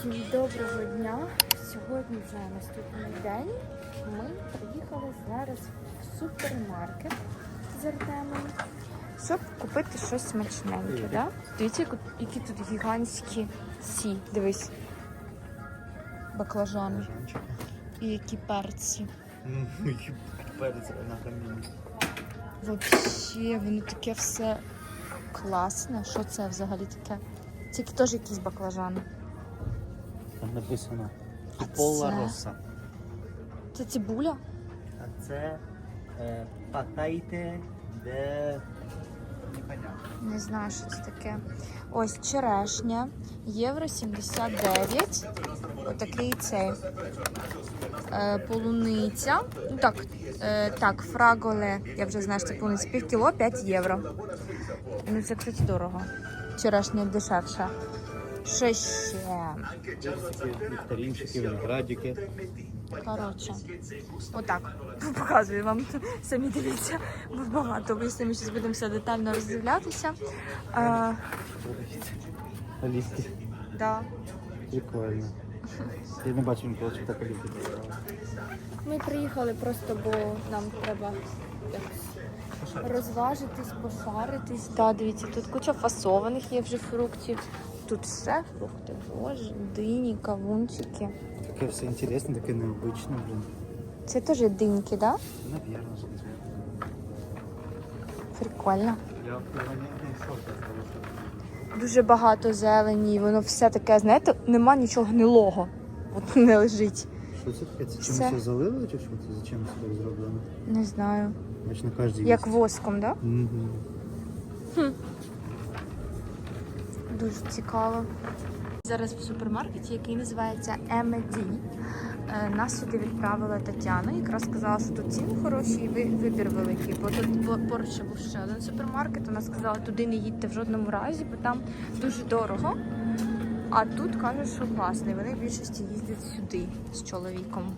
Всім доброго дня. Сьогодні вже наступний день. Ми приїхали зараз в супермаркет з Артемом, щоб купити щось смачненьке. Да? Дивіться, які тут гігантські сі. Дивись. Баклажани і які перці. Ну, перець на камінь. Взагалі, воно таке все класне. Що це взагалі таке? Тільки теж якісь баклажани. Там написано А Тупола це? роса. Це цибуля? А це е, патайте де. Не знаю, що це таке. Ось черешня, євро 79. Отакий цей. Е, полуниця. Ну так, е, так, фраголе, я вже знаю, що це полуниця. Пів кіло 5 євро. Ну це, кстати, дорого. Черешня дешевша. Що ще? Персики, виноградики. Коротше, отак. Показую вам. Самі дивіться, бо багато. Ви самі зараз будемо все детально роздивлятися. А, Олівки. да. Прикольно. Я не бачу ніколи, що так олівки. Ми приїхали просто, бо нам треба розважитись, пошаритись. Да, дивіться, тут куча фасованих є вже фруктів. Тут все фрукти, боже, дині, кавунчики. Таке все інтересне, таке необычне, блін. Це теж диньки, да? Навірно, що це. Прикольно. Дуже багато зелені, воно все таке, знаєте, нема нічого гнилого. От не лежить. Що це таке? Це чимось залили чи що це? Зачем це так зроблено? Не знаю. Бач, на кожній Як воском, да? Угу. Дуже цікаво. Зараз в супермаркеті, який називається MD. Е, Нас сюди відправила Тетяна. Якраз сказала, що тут ціни хороші і вибір великий. Бо тут поруч був ще один супермаркет. Вона сказала, туди не їдьте в жодному разі, бо там дуже дорого. А тут каже, що класний. Вони в більшості їздять сюди з чоловіком.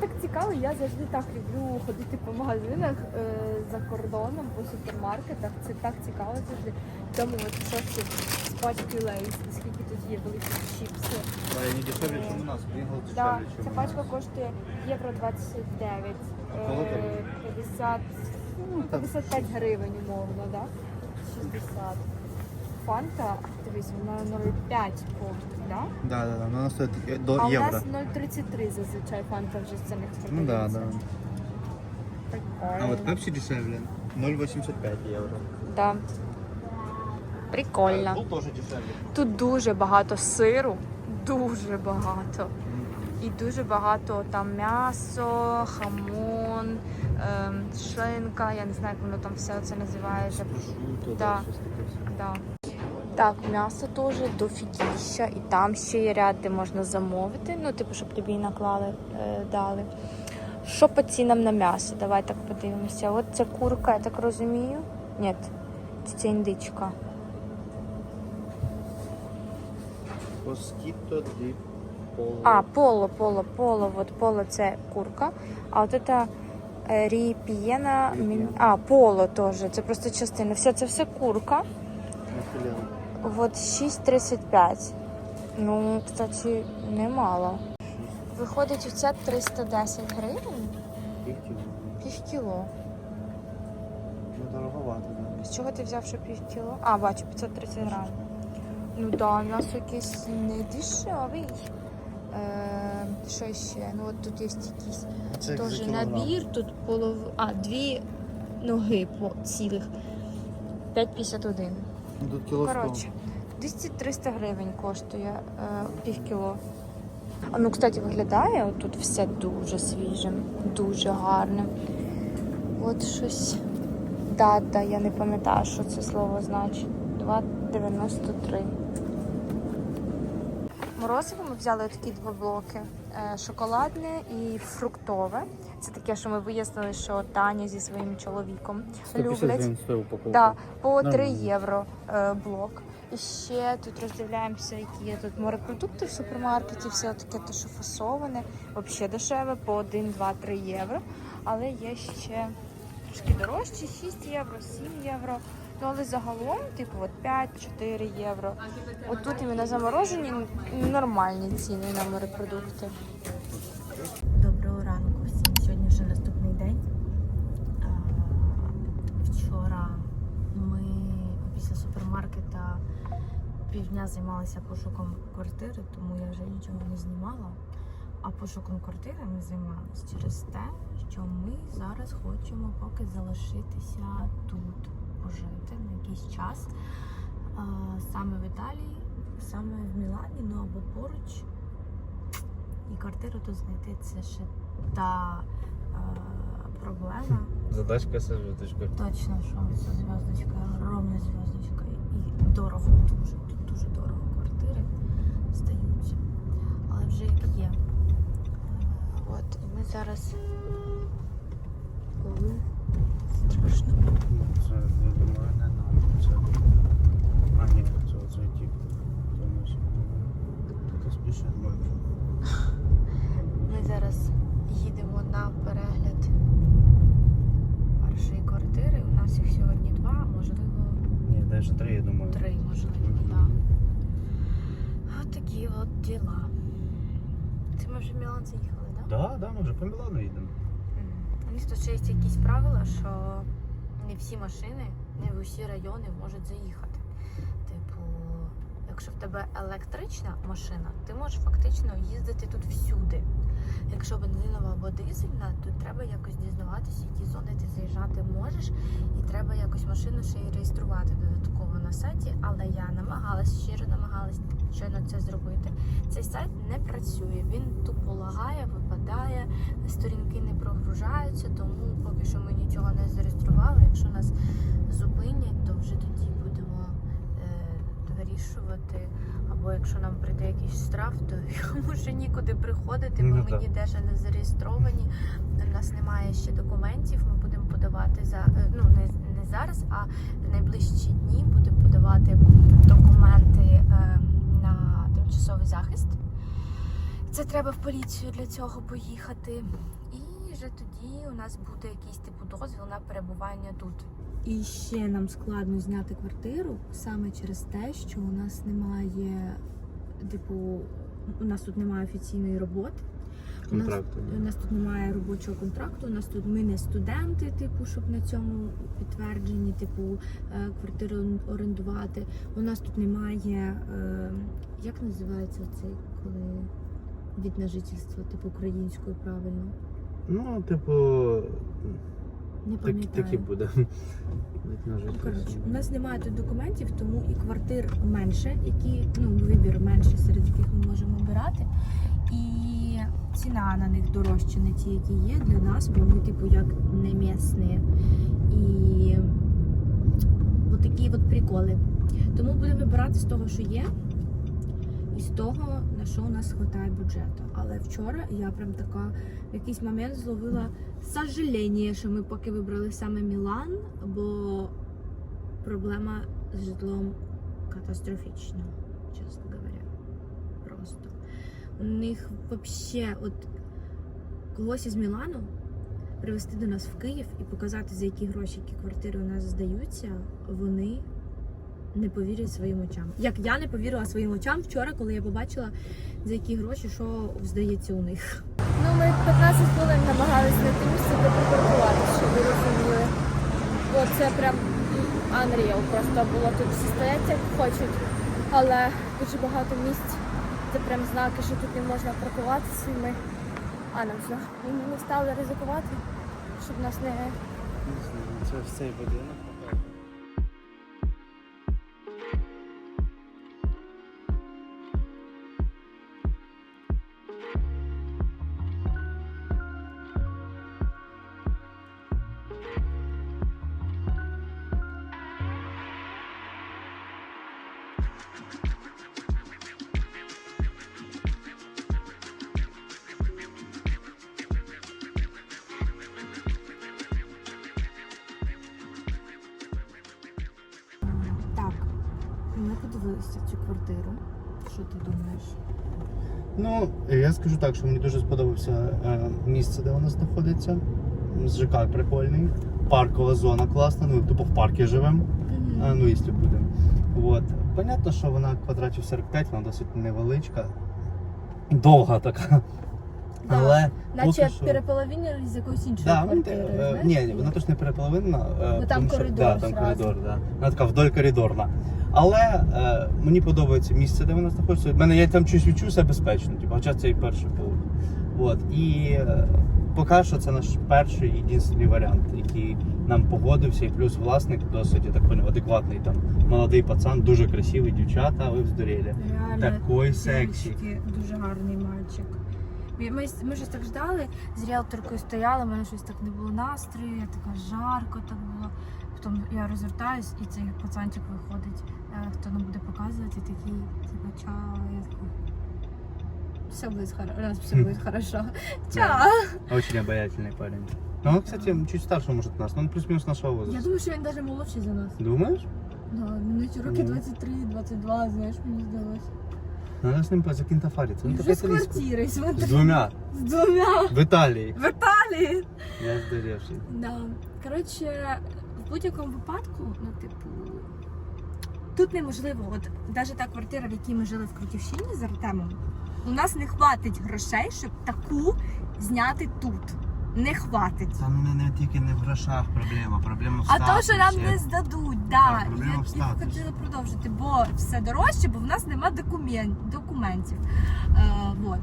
Так цікаво, я завжди так люблю ходити по магазинах е, за кордоном, по супермаркетах. Це так цікаво завжди. Тому от пачки лейс, скільки тут є великі чіпси. А я не дешевле, ніж у нас. Приїхав дешевле, ніж ця у пачка коштує євро 29, Кого е, 50, ну, 55 гривень умовно, да? 60. Фанта, дивись, вона 0,5 коштує, да? Да, да, да. Вона стоїть е, до а у нас 0,33 зазвичай фанта вже з цінних Ну да, да. А вот Пепси дешевле. 0,85 евро. Да. Прикольно. Дешевле. Тут дуже багато сиру, дуже багато. І дуже багато там м'ясо, хамон, ем, шинка, я не знаю, як воно там все це називається. Да. Да. Так, м'ясо теж дофігіща, і там ще є ряд, де можна замовити, ну, типу, щоб тобі наклали, е, дали. Що по цінам на м'ясо? Давай так подивимося. От ця курка, я так розумію. Ні, це, це індичка. Москіто ді поло. А, поло, поло, поло, от поло це курка. А от це е, ріпієна, мін- а, поло теж, це просто частина. Все, це все курка. Нахилено. От 6,35. Ну, кстати, немало. Виходить, оце 310 гривень, Півкіло. пів кіло. Ну, дороговато, да. З чого ти взяв, що пів кіло? А, бачу, 530 грам. Ну да, у нас якийсь не дешевий. Е, що ще? Ну от тут є якийсь Це теж за кілограм. набір, тут полов... А, дві ноги по цілих. 5,51. Ну, тут кіло Коротше, 200-300 гривень коштує е, пів кіло. А, Ну, кстати, виглядає тут все дуже свіжим, дуже гарним. От щось. Дата, я не пам'ятаю, що це слово значить. 2,93. Морозиво ми взяли такі два блоки: Е, шоколадне і фруктове. Це таке, що ми вияснили, що Таня зі своїм чоловіком 150 люблять. Да, по 3 євро е, блок. І ще тут роздивляємося, які є тут морепродукти в супермаркеті, все таке те, що фасоване, взагалі дешеве, по 1, 2, 3 євро. Але є ще трошки дорожчі, 6 євро, 7 євро. Ну, але загалом, типу, от 5-4 євро. От тут іменно заморожені нормальні ціни на морепродукти. Доброго ранку всім. Сьогодні вже наступний день. Вчора ми після супермаркета півдня займалися пошуком квартири, тому я вже нічого не знімала. А пошуком квартири ми займалися через те, що ми зараз хочемо поки залишитися тут, пожити на якийсь час. Саме в Італії, саме в Мілані, ну або поруч. І квартиру тут знайти це ще та проблема. Задачка со звездочкой. Точно, що це зв'язочка, ровна зв'язочка. І дорого, дуже, тут дуже дорого квартири здаються. Але вже як є. Е, От, і ми зараз. Ой, страшно. Це, думаю, не надо. Це... А, ні, це оцей. Тому що... Спішиш. Ми зараз їдемо на перегляд першої квартири. У нас їх сьогодні два, можливо, Ні, навіть три, я думаю. три, можливо, так. От такі от діла. Це ми вже в Мілан заїхали, так? Да, да, ми вже по Мілану їдемо. У них тут ще є якісь правила, що не всі машини, не в усі райони можуть заїхати. Типу, якщо в тебе електрична машина, ти можеш фактично їздити тут всюди. Якщо бензинова або дизельна, то треба якось дізнаватися, які зони ти заїжджати можеш, і треба якось машину ще й реєструвати додатково на сайті. Але я намагалась, щиро намагалась щойно це зробити. Цей сайт не працює, він тупо лагає, випадає, сторінки не прогружаються, тому поки що ми нічого не зареєстрували. Якщо нас зупинять, то вже тоді будемо е, вирішувати. Або якщо нам прийде якийсь штраф, то йому вже нікуди приходити, бо Ну, ми ніде ще не зареєстровані. У нас немає ще документів. Ми будемо подавати за е, ну не, не зараз, а в найближчі дні будемо подавати документи е, на тимчасовий захист. Це треба в поліцію для цього поїхати. І вже тоді у нас буде якийсь типу дозвіл на перебування тут. І ще нам складно зняти квартиру саме через те, що у нас немає, типу, у нас тут немає офіційної роботи. У нас, у нас тут немає робочого контракту. У нас тут ми не студенти, типу, щоб на цьому підтвердженні, типу, е, квартиру орендувати. У нас тут немає, е, як називається цей, коли від на жительство, типу українською правильно. Ну, типу, Не так, так і буде. Ну, Коротше, у нас немає тут документів, тому і квартир менше, які ну вибір менше, серед яких ми можемо обирати. І ціна на них дорожча, не ті, які є для нас, бо ми, типу, як не місні. І такі от приколи. Тому будемо вибирати з того, що є, і з того, на що у нас вистачає бюджету. Але вчора я прям така в якийсь момент зловила сожаління, що ми поки вибрали саме Мілан, бо проблема з житлом катастрофічна, чесно говоря. Просто. У них взагалі, от когось із Мілану привезти до нас в Київ і показати, за які гроші які квартири у нас здаються, вони не повірять своїм очам. Як я не повірила своїм очам вчора, коли я побачила, за які гроші що здається у них. Ну, ми 15 хвилин намагалися знайти місце, де припаркуватися, щоб ви розуміли. Бо це прям unreal. Просто було тут всі стоять, як хочуть, але дуже багато місць. Це прям знаки, що тут не можна паркуватися. І ми... А нам все. Ми не стали ризикувати, щоб нас не Це в цей будинок. Ми подивилися цю квартиру. Що ти думаєш? Ну, я скажу так, що мені дуже сподобався е, місце, де вона знаходиться. З ЖК прикольний. Паркова зона класна, ну тупо в парку живемо. А, ну, якщо будемо. От. Понятно, що вона квадратів 45, вона досить невеличка. Довга така. Да. Але Наче що... переполовинили з якоїсь іншої Да, вона, квартири. е, знаєш? ні, вона точно не переполовинна. е, Бо там тому що- коридор Да, там зразу. коридор, да. Вона така вдоль коридорна. Але е, мені подобається місце, де вона знаходиться. В мене я там чусь відчув себе безпечно, типу, хоча це і перший поверх. От. І е, поки що це наш перший єдиний варіант, який нам погодився, і плюс власник досить, я так поняв, адекватний там молодий пацан, дуже красивий, дівчата, ви. Реально, Такий сексі. Дуже гарний мальчик. Ми, ми, ми щось так ждали, з ріалторкою стояли, в мене щось так не було настрою, я така жарко так було. Потім я розвертаюсь і цей пацанчик виходить, е, хто нам буде показувати, такий, типу, чао, я така. Все буде хорошо, у нас все буде хорошо. Чао! Очень обаятельный парень. Ну, он, кстати, чуть старше, может, нас. но Он плюс-минус нашего Я возраста. думаю, що він навіть молодший за нас. Думаешь? Да, мені ці роки Ну. 23-22, знаєш, мені здалося. Надо с ним закинтофариться. Он Вже только з итальянский. квартири, С смотри. двумя. З двома. В Италии. В Італії! Я сдуревший. Да. Коротше, в будь-якому випадку, ну, типу, тут неможливо, от навіть та квартира, в якій ми жили в Крутівщині з Артемом, у нас не хватить грошей, щоб таку зняти тут. Не хватить. Там не, не тільки не в грошах проблема, проблема в А то, що нам статусі. не здадуть, Да, да. проблема Я, в я статусі. хотіла продовжити, бо все дорожче, бо в нас нема документ, документів. Е, вот.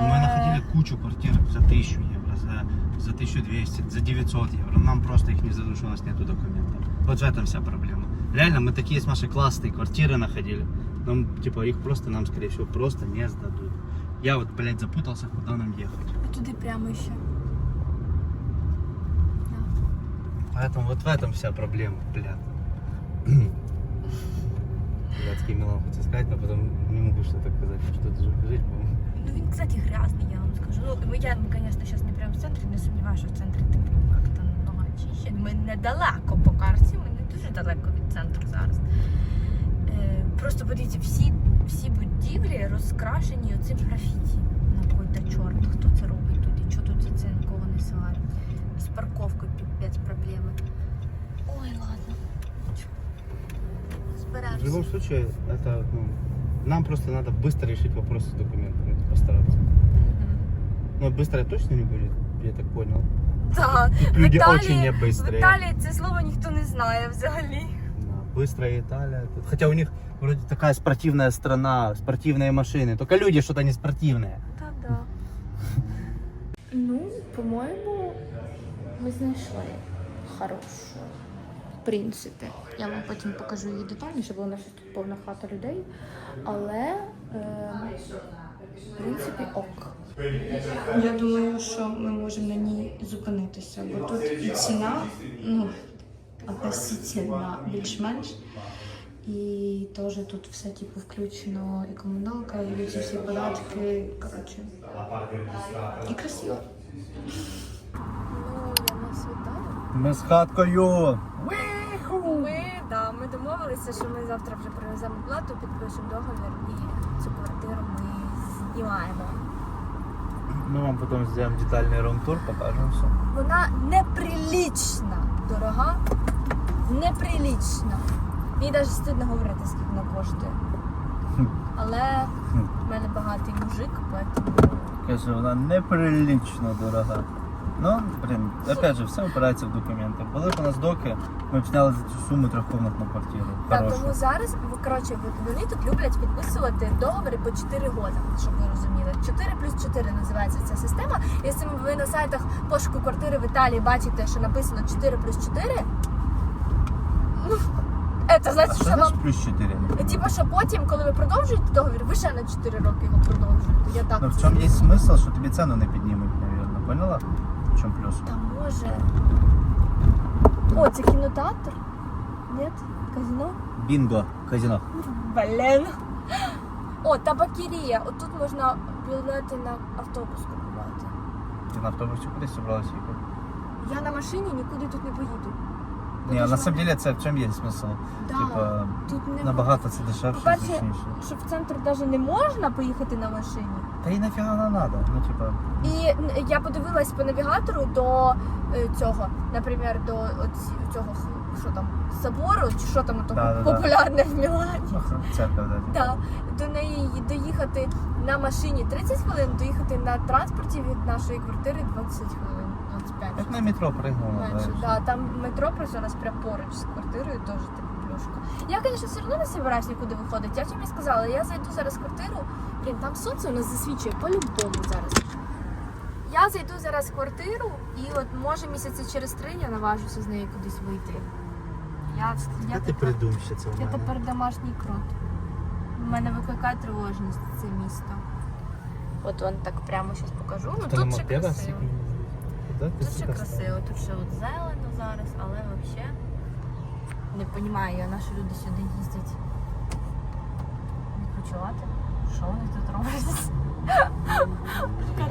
Мы Е, находили кучу квартир за 1000 евро, за, за 1200, за 900 евро. Нам просто их не сдадут, что у нас нету документов. Вот в этом вся проблема. Реально, мы такие с Машей классные квартиры находили. Но, типа, их просто нам, скорее всего, просто не сдадут. Я вот, блядь, запутался, куда нам ехать. а туди прямо ще. Поэтому вот в этом вся проблема, блядь. Блядский Милан хотел сказать, но потом не могу что-то сказать, что ты же жить, по-моему. Ну він, кстати, грязний, я вам скажу. Ну, ми- я, ми, звісно, зараз не прямо в центрі, не сумніваюся, що в центрі типу як-то намного чище. Ми недалеко по карті, ми не дуже далеко від центру зараз. Е, просто подивіться, всі, всі будівлі розкрашені оцим графіті. На кой-то чорт, хто це робить тут і що тут за це нікого не силає. З парковкою піпець проблеми. Ой, ладно. В Зберемося. любом случае, это, ну, нам просто надо быстро решить вопрос с документами, постараться. Мгм. Но быстро точно не будет, я так понял. Так, Тут люди в Італії- очень не В быстрые. Італії це слово ніхто не знає взагалі. Да, быстрая Италия. Тут- Хотя у них вроде такая спортивная страна, спортивные машины. Только люди что-то не спортивные. Та да. Ну, по-моєму, ми знайшли хорошу. В принципі. Я вам потім покажу її детальніше, бо у нас тут повна хата людей. Але е, в принципі ок. Я думаю, що ми можемо на ній зупинитися, бо тут і ціна, ну, относительно більш-менш. І теж тут все типу включено, і комуналка, і ці всі податки. Коротше. І красиво. Ну, я нас вітаю. Мы с хаткою. Ми, да, ми домовилися, що ми завтра вже привеземо плату, підпишемо договір і цю квартиру ми знімаємо. Мы вам потом сделаем детальный рум-тур, покажем все. Вона неприлічна, дорога. Неприлічна. Мені навіть стидно говорити, скільки вона коштує. Але в мене багатий мужик, тому Каже, вона неприлично дорога. Ну, блин, опять же, все опирається в документи. Були б у нас доки, ми б зняли за цю суму трьохкомнатну квартиру. Так, Хорошу. тому зараз коротше, вони тут люблять підписувати договори по 4 роки, щоб ви розуміли. 4 плюс 4 називається ця система. Якщо ви на сайтах пошуку квартири в Італії бачите, що написано 4 плюс 4, ну, це А значить, що що вам. значить плюс 4? Типа, що потім, коли ви продовжуєте договір, ви ще на 4 роки його продовжуєте. Я так. Ну, в це чому є зрозуміла. смисл, що тобі ціну не піднімуть, мабуть, поняла? В чому плюс? Та може. О, це кінотеатр? Ні? Казино? Бінго, казино. Блін. О, табакерія. Отут можна білети на автобус купувати. Ти на автобусі кудись зібралася їхати? Я на машині нікуди тут не поїду. Ні, на самом деле це в чому є смисл. Да. Типа, Тут не набагато це дешевше, По-перше, зручніше. що в центр навіть не можна поїхати на машині. Та й нафіга не треба. Ну, типа, І н- я подивилась по навігатору до е, цього, наприклад, до оці- цього що там собору, чи що там того Да-да-да. популярне в Мілані. ну, церква, да. Да, до неї доїхати на машині 30 хвилин, доїхати на транспорті від нашої квартири 20 хвилин, 25. Як на метро пригнула. Менше, да, там метро просто у нас прямо поруч з квартирою, теж типу плюшка. Я, звісно, все одно не собираюсь нікуди виходити. Я тобі сказала, я зайду зараз в квартиру, блін, там сонце у нас засвічує по-любому зараз. Я зайду зараз в квартиру і от може місяця через три я наважуся з нею кудись вийти. Я, я, Та ти тепер, придумся це в я мене. тепер домашній крот. У мене викликає тривожність це місто. От он так прямо зараз покажу. Ну на тут ще мопедах красиво. Да, ти Тут ще красиво, тут ще от зелено зараз, але взагалі не розумію, я наші люди сюди їздять відпочивати. Що вони тут роблять?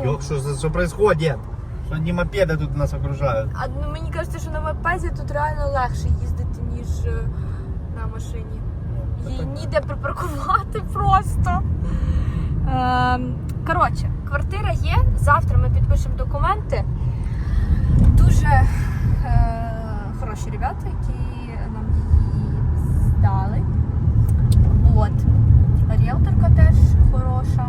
Йок, що, за- що происходит? Що одні мопеди тут нас окружають. А ну, мені кажеться, що на мопеді тут реально легше їздити, ніж е, на машині. Її ніде припаркувати просто. Ем, коротше, квартира є. Завтра ми підпишемо документи. Дуже е, хороші ребята, які нам її здали. От. Ріелторка теж хороша.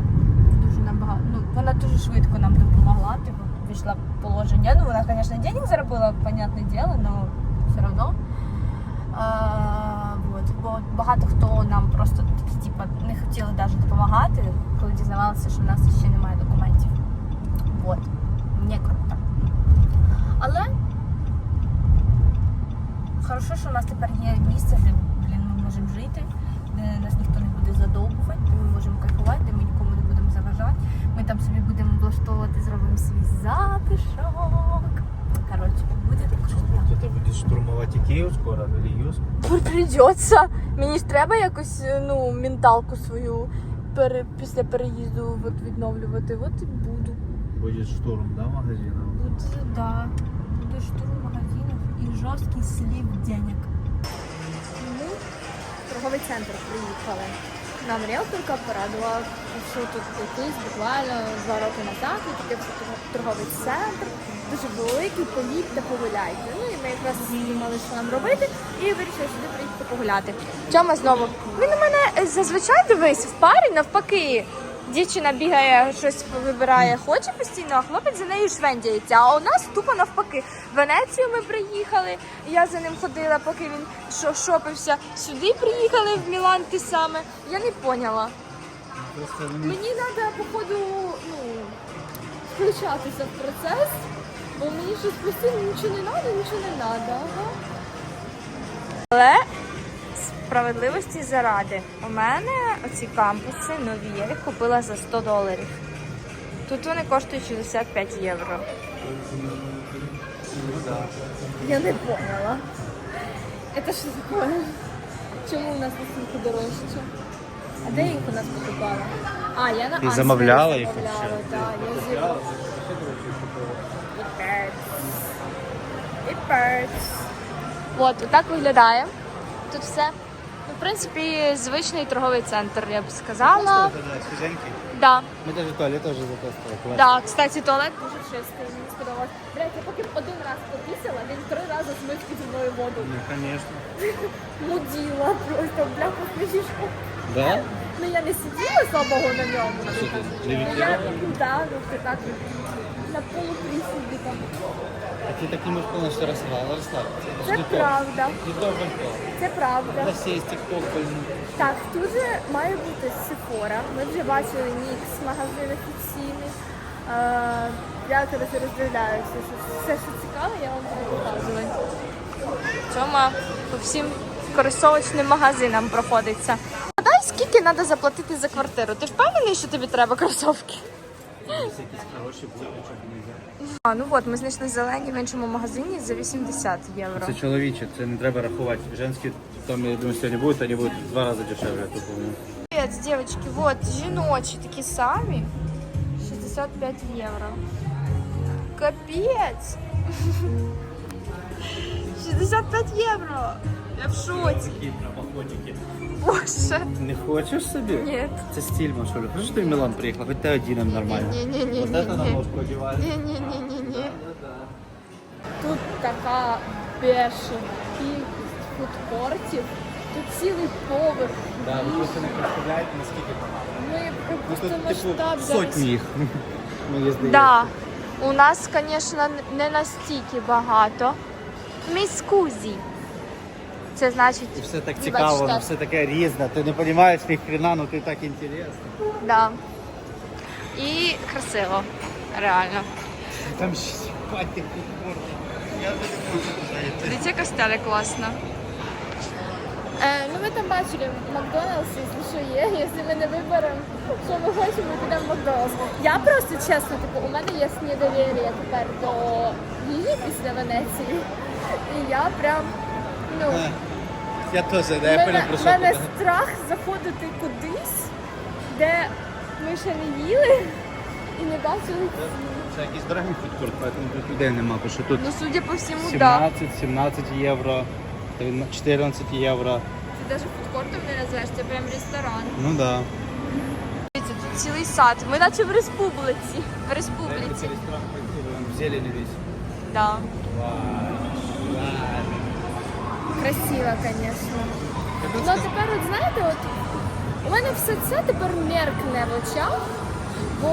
Дуже набагато. Ну, вона дуже швидко нам допомогла. Типу, війшла в положення. Ну, вона, звісно, денег заробила, понятне діло, але все одно. А, вот. Бо багато хто нам просто такі, типу, не хотіли навіть допомагати, коли дізнавалися, що в нас ще немає документів. Вот. Не круто. Але хорошо, що у нас тепер є місце, де блін, ми можемо жити, де нас ніхто не буде задовбувати, де ми можемо кайфувати, де ми нікому не будемо заважати. Ми там собі будемо влаштовувати, зробимо свій затишок. Коротше, буде круто. Ти будеш штурмувати Київ скоро, или Юск? Придеться. Мені ж треба якось ну, менталку свою пере, після переїзду от, відновлювати. От і буду. Буде штурм, да, магазину? Да. Буде штурм магазинів і жорсткий слів денег. Ми в торговий центр приїхали. Нам ріелторка порадувала, що тут якийсь буквально два роки назад, і таке торговий центр, дуже великий, поїдьте, погуляйте. Ну і ми якраз знімали, що нам робити, і вирішили сюди приїхати погуляти. Тьома знову. Він у мене е, зазвичай дивись в парі навпаки. Дівчина бігає, щось вибирає, хоче постійно, а хлопець за нею швендяється. А у нас тупо навпаки. В Венецію ми приїхали. Я за ним ходила, поки він шопився. Сюди приїхали в Мілан те саме. Я не поняла. Мені треба, походу, ну, включатися в процес, бо мені щось постійно нічого не треба, нічого не треба. Ага. Але справедливості заради. У мене оці кампуси нові, я їх купила за 100 доларів. Тут вони коштують 65 євро. Я не поняла. Это що таке? Чому у нас настільки дорожче? А де їх у нас покупала? А, я на Ансері замовляла їх замовляла, вообще? Так, я з Європи. It hurts. It hurts. От, отак виглядає. Тут все. В принципі, звичний торговий центр, я б сказала. Свіженький. Да, Ми навіть туалет теж затестили. да. Кстати, туалет дуже чистий, мені сподобалось. Блять, я поки один раз попісила, він три рази змив під мною воду. Ну, звісно. Муділа просто, бляха, смішишка. Да? Ну я не сиділа слабого на ньому. що ти, я, да, ну так, на полуприсіді там. Ти так не можеш повністю розслабитися. Це правда, Не должен це правда. Сесть, тік-ток, Так, тут же має бути Sephora. Ми вже бачили Нікс, магазин офіційний. Е, Я зараз роздивляюся, що все, що цікаве, я вам буду показувати. Тьома по всім користовочним магазинам проходиться. Гадай, скільки треба заплатити за квартиру? Ти впевнений, що тобі треба кросовки? якісь хороші будуть, щоб не А, ну от, ми знайшли зелені в іншому магазині за 80 євро. Це чоловіче, це не треба рахувати. Женські там, я думаю, сьогодні будуть, вони будуть в два рази дешевле, тупо. ну. Привет, девочки, вот, жіночі такі самі. 65 євро. Капець. 65 євро! Я в шоці. Такі. Боже. Не хочеш собі? Ні. Це стиль, Машуля. Хорошо, що ти в Мілан приїхала, хоч ти один нормально. Ні, ні, ні, Вот это на ножку одеваешь. Ні, ні, ні, ні, ні. Тут така бешена кількість фудкортів. Тут цілий поверх. Да, ви просто не представляєте, наскільки багато. Ми Ну просто типу, масштаб зараз. сотні їх. Мені здається. Да. У нас, звісно, не настільки багато. Міскузі. Це значить. І все так цікаво, воно все таке різне. Ти не розумієш ні хрена, ну ти так інтересно. Да. І красиво. Реально. Там ще сіпати. Я не можу. Дивіться, костелі класно. Е, ну ми там бачили Макдональдс, якщо що є, якщо ми не виберемо, що ми хочемо, ми підемо в Макдональдс. Я просто чесно, типу, у мене є недовір'я тепер до їжі після Венеції. І я прям, ну, Е, Я теж, да, я мене, понял про що мене ти. страх заходити кудись, де ми ще не їли і не бачили. Це якийсь дорогий фудкорт, поэтому тут людей нема, тому що тут Ну, судя по всьому, так. 17-17 євро, 14 євро. Це навіть фудкортом не називаєш, це прям ресторан. Ну да. Дивіться, тут цілий сад. Ми наче в республіці. В республіці. Зелені весь. Да. Красиво, звісно. Ну а тепер, от знаєте, от у мене все це тепер меркне в очах, бо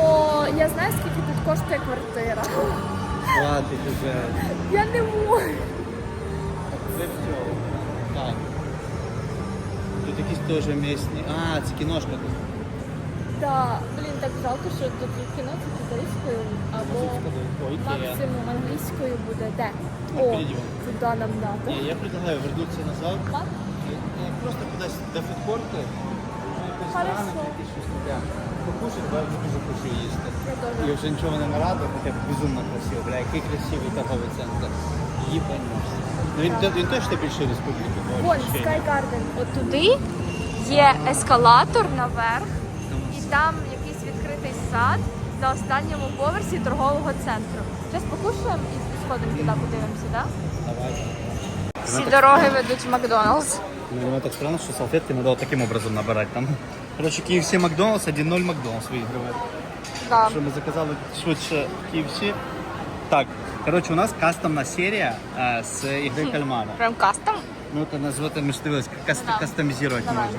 я знаю, скільки тут коштує квартира. Платить уже. Я не можу. Це все. Так. Тут якісь теж місні. А, це кіношка тут. Да, блін, так жалко, що тут кіно це китайською або максимум англійською буде. Де? О, куди нам надо? Ні, я предлагаю вернутися назад. Ні, Просто кудись до фудкорту. Хорошо. Покушать, бо я вже дуже хочу їсти. Я І вже нічого не нарадує, хоча б безумно красиво. Бля, який красивий торговий центр. Їбаніш. Ну він, він точно більше республіки. по Вон. Sky Garden. От туди є ескалатор наверх, там якийсь відкритий сад на останньому поверсі торгового центру. Зараз покушаємо і сходимо туди, подивимося, так? Давай. Всі дороги ведуть в Макдоналдс. Ну, ну, так странно, что салфетки надо вот таким образом набирать. Там, короче, KFC Макдональдс 1-0 Макдональдс выигрывает. Да. Що ми заказали швидше KFC. Так, короче, у нас кастомна серія е, з ігри кальмара. Прям кастом. Ну, це назвати ми ж дивились, каст, Да. кастомізувати можна.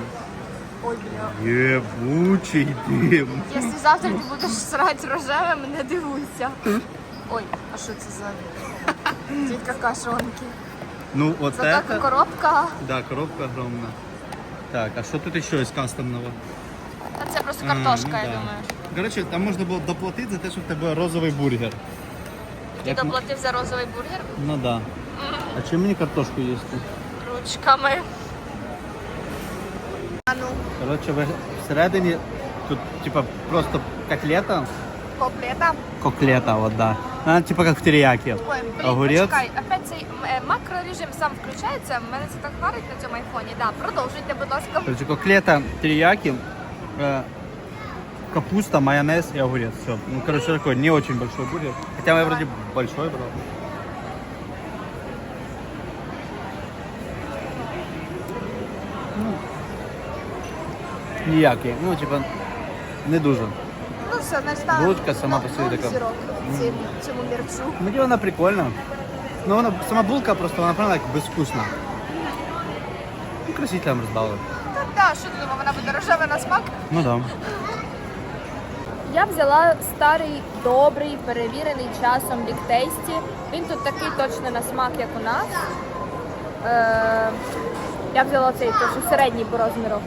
Ой, бля. Єбучий дим. Якщо завтра ти будеш срати рожевим, не дивуйся. Ой, а що це за ті какашонки? Ну, вот Це така это, коробка. да, коробка огромна. Так, а що тут ще із кастомного? Та це просто А, картошка, ну я да. думаю. Коротше, там можна було доплатити за те, що в тебе розовий бургер. Ти Як ми- доплатив за розовий бургер Ну да. А чим мені картошку їсти? ручками. А ну, Коротше, ви- всередині тут типа просто котлета. котлета. Коклета, вот да. Она типа как в терияке. Ой, блін, Огурець. почекай, опять цей е, макрорежим сам включається. Мене це так парить на цьому айфоні. Да, продовжуйте, будь ласка. Короче, коклета, терияки, э, капуста, майонез и огурец. Все. Ну, короче, такой не очень большой бургер. Хотя я вроде большой брал. Ніякий. Ну, типа, не дуже. Ну все, значить ставимо Булочка сама по собі така. зірок цим- цьому мерчу. Ну, вона прикольна. Ну, вона, сама булка просто, вона правда як безвкусна. Ну, красителям роздали. Та да, що ти думав, вона буде рожева на смак? Ну да. Я взяла старий, добрий, перевірений часом Tasty. Він тут такий точно на смак, як у нас. Е, я взяла цей точно середній по розміру.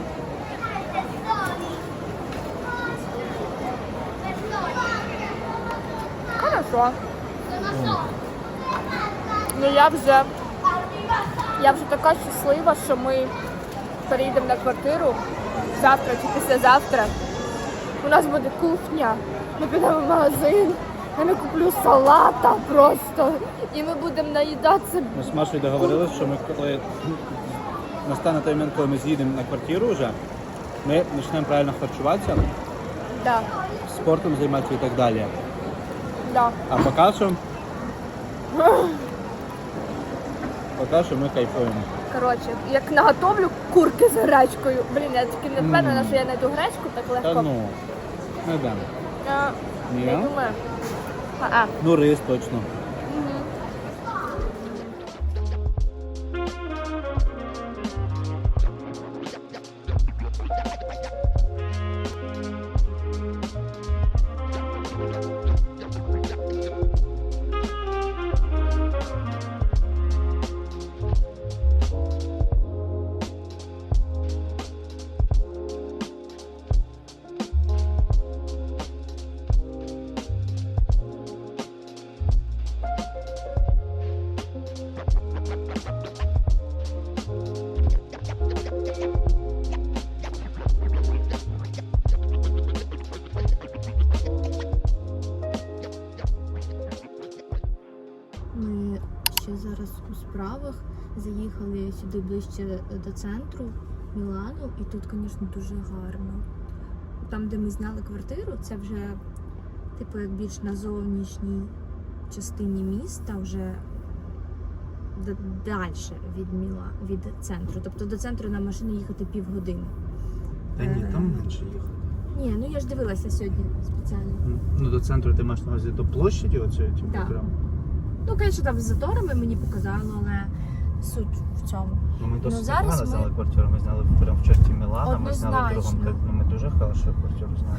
Хорошо. Ну я вже, я вже така щаслива, що ми переїдемо на квартиру завтра чи післязавтра. У нас буде кухня, ми підемо в магазин, я не куплю салата просто. І ми будемо наїдатися. Ми з Машою договорилися, що ми коли настане той момент, коли ми з'їдемо на квартиру вже, ми почнемо правильно харчуватися, Да, спортом займатися і так далі. Да. А пока що Поки що ми кайфуємо. Коротше, як наготовлю курки з гречкою. Блін, я тільки не впевнена, що я знайду гречку так легко. Та ну, не дам. Я Ні? не думаю. А, Ну, рис точно. Ближче до центру Мілану, і тут, звісно, дуже гарно. Там, де ми зняли квартиру, це вже типу як більш на зовнішній частині міста, вже далі від Міла, від центру. Тобто до центру на машині їхати півгодини. Та ні, там менше їхати. Ні, ну я ж дивилася сьогодні спеціально. Ну, до центру ти маєш на увазі до площаді оцієї, типу, Да. прям. Ну, звісно, там з заторами мені показало, але суть в цьому. Ну, ми досить зараз непогано ми- зняли квартиру. Ми зняли прямо в черті Мілана, ми зняли в другому ну, ми дуже хорошу квартиру зняли.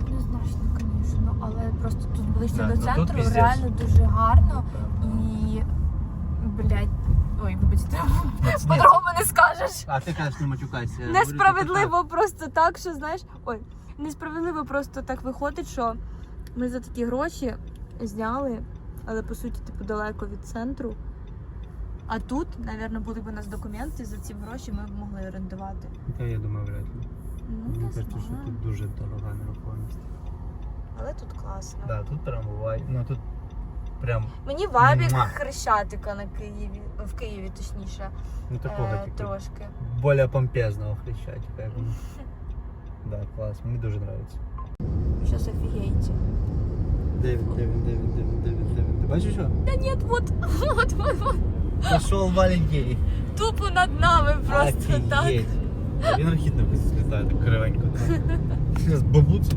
Однозначно, звісно, але просто тут ближче Да, до ну, центру піздець. реально дуже гарно Прям. і. Блять. Ой, вибачте, по-другому не скажеш. А ти кажеш, не матюкайся. Несправедливо просто так, що знаєш. Ой, несправедливо просто так виходить, що ми за такі гроші зняли, але по суті, типу, далеко від центру. А тут, напевно, були б у нас документи, за ці гроші ми б могли орендувати. так. Та я думаю, вряд ли. Ну, Мені не кажеться, що знаю. тут дуже дорога нерухомість. Але тут класно. Да, тут прям буває. Ну тут прям Мені вабік Муа. Хрещатика на Києві, в Києві точніше, ну такого е, типу. трошки. Более помпезного хрещатика. думаю. Да, клас, мені дуже подобається. Щас офігеєте. Де він, де він, де він, де він, де він, де він? Ти бачиш що? Та ні, вот, вот, вот, вот. Пошов маленький. Тупо над нами просто так. Він рахітно злітає так кривенько. З бабуці.